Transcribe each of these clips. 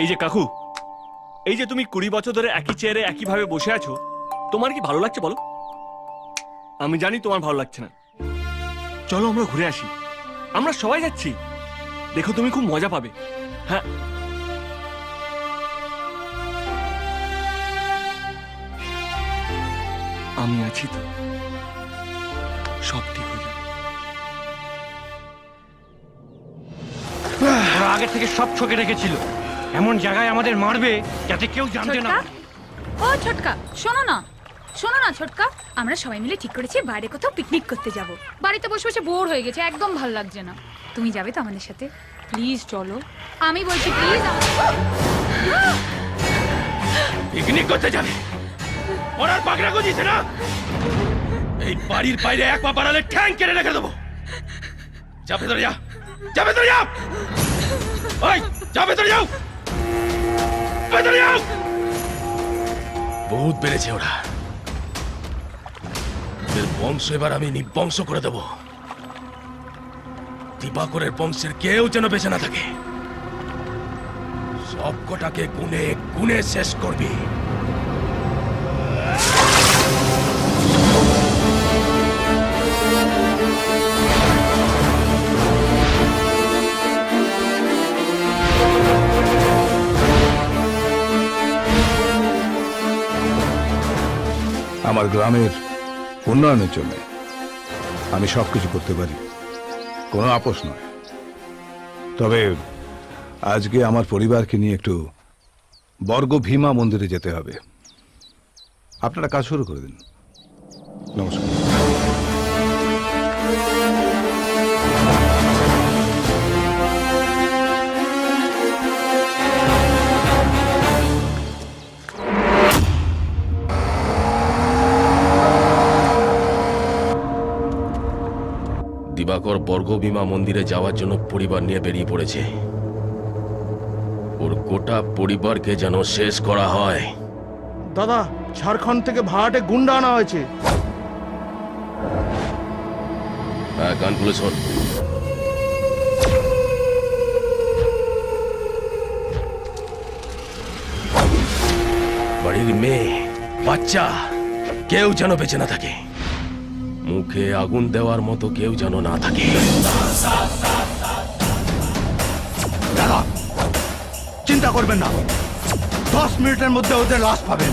এই যে কাকু, এই যে তুমি কুড়ি বছর ধরে একই চেয়ারে একইভাবে বসে আছো, তোমার কি ভালো লাগছে বলো? আমি জানি তোমার ভালো লাগছে না। চলো আমরা ঘুরে আসি। আমরা সবাই যাচ্ছি। দেখো, তুমি খুব মজা পাবে। হ্যাঁ। আমি আছি তো। সব ঠিক হয়ে যাবে। ওরা আগে থেকে সব ছকে রেখেছিল। এমন জায়গায় আমাদের মারবে যাতে কেউ জানতে না ও ছোটকা শোনো না। শোনো না ছোটকা। আমরা সবাই মিলে ঠিক করেছি বাইরে কোথাও পিকনিক করতে যাব। বাড়িতে বসে বসে বোর হয়ে গেছে একদম ভালো লাগছে না। তুমি যাবে তো আমাদের সাথে? প্লিজ চলো। আমি বলছি প্লিজ পিকনিক করতে যাবে। ওনার পাগড়া গজিছে না? এই বাড়ির বাইরে এক পা বাড়ালে ঠ্যাং কেটে রেখে দেবো। যা ভেতরে যা যা ভেতরে যাও ওই যা ভেতরে যাও! বহুত বেড়েছে ওরা। ওদের বংশ এবার আমি নিবংশ করে দেব। দীপাকরের বংশের কেউ যেন বেঁচে না থাকে। সব কটাকে গুনে গুনে শেষ করবি। আমার গ্রামের উন্নয়নের জন্য আমি সব কিছু করতে পারি। কোনো আপোষ নয়। তবে আজকে আমার পরিবারকে নিয়ে একটু বর্গ ভীমা মন্দিরে যেতে হবে। আপনারা কাজ শুরু করে দিন। নমস্কার। দিবাকর বর্গভীমা মন্দিরে যাওয়ার জন্য পরিবার নিয়ে বেরিয়ে পড়েছে। ওর গোটা পরিবারকে যেন শেষ করা হয়। দাদা ঝাড়খণ্ড থেকে ভাড়াটে গুন্ডা আনা হয়েছে। হ্যাঁ কানপুরে শোন। বাড়ির মেয়ে বাচ্চা কেউ যেন বেঁচে না থাকে। মুখে আগুন দেওয়ার মতো কেউ যেন না থাকে। চিন্তা করবেন না। দশ মিনিটের মধ্যে ওদের লাশ পাবেন।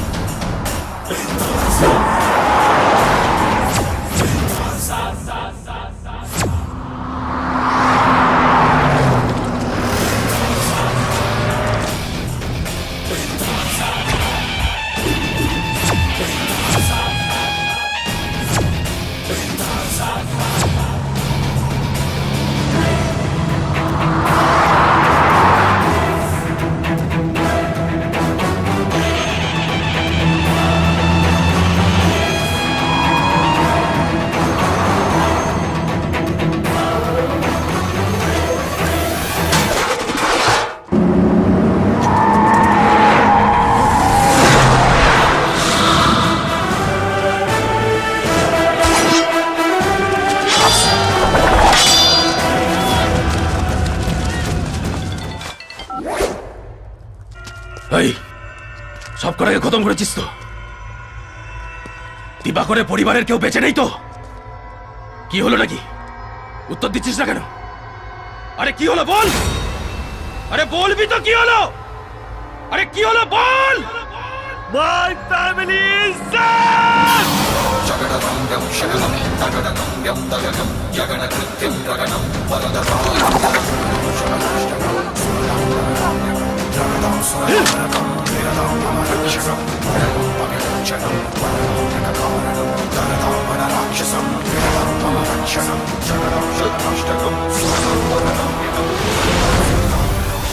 সব কটাকে খতম করেছিস তো? দিবাকরের পরিবারের কেউ বেঁচে নেই তো? কি হলো নাকি? উত্তর দিচ্ছিস না কেন? আরে কি হলো বল? আরে বলবি তো কি হলো? আরে কি হলো বল? My family is